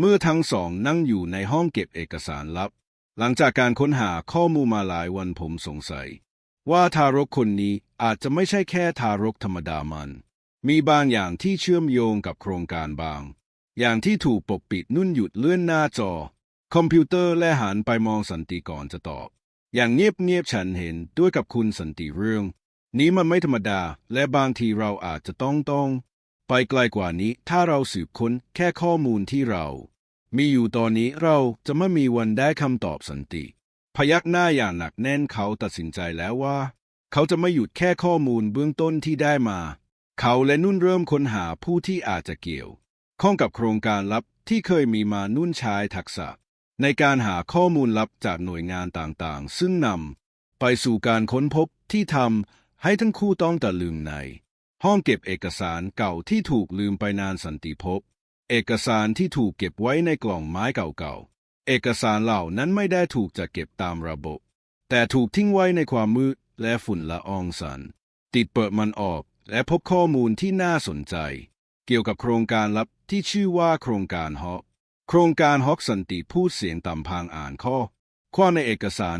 เมื่อทั้งสองนั่งอยู่ในห้องเก็บเอกสารลับ หลังจากการค้นหาข้อมูลมาหลายวันผมสงสัย ว่าทารกคนนี้อาจจะไม่ใช่แค่ทารกธรรมดามัน มีบางอย่างที่เชื่อมโยงกับโครงการบาง อย่างที่ถูกปกปิดนุ่นหยุดเลื่อนหน้าจอ คอมพิวเตอร์และหันไปมองสันติก่อนจะตอบ อย่างเงียบๆฉันเห็นด้วยกับคุณสันติเรื่อง นี้มันไม่ธรรมดาและบางทีเราอาจจะต้องต้อง ไปไกลกว่านี้ถ้าเราสืบค้นแค่ข้อมูลที่เรา มีอยู่ตอนนี้เราจะไม่มีวันได้คำตอบสันติ พยักหน้าอย่างหนักแน่นเขาตัดสินใจแล้วว่า เขาจะไม่หยุดแค่ข้อมูลเบื้องต้นที่ได้มา เขาและนุ่นเริ่มค้นหาผู้ที่อาจจะเกี่ยว ข้องกับโครงการลับที่เคยมีมานุ่นใช้ทักษะ ในการหาข้อมูลลับจากหน่วยงานต่างๆ ซึ่งนำไปสู่การค้นพบที่ทำให้ทั้งคู่ต้องตะลึงใน ห้องเก็บเอกสารเก่าที่ถูกลืมไปนานสันติภพ เอกสารที่ถูกเก็บไว้ในกล่องไม้เก่าๆ เอกสารเหล่านั้นไม่ได้ถูกจัดเก็บตามระบบ แต่ถูกทิ้งไว้ในความมืดและฝุ่นละอองสัน ติดเปิดมันออกและพบข้อมูลที่น่าสนใจ เกี่ยวกับโครงการลับที่ชื่อว่าโครงการฮอก โครงการฮอกสันติพูดเสียงต่ำพางอ่านข้อความในเอกสาร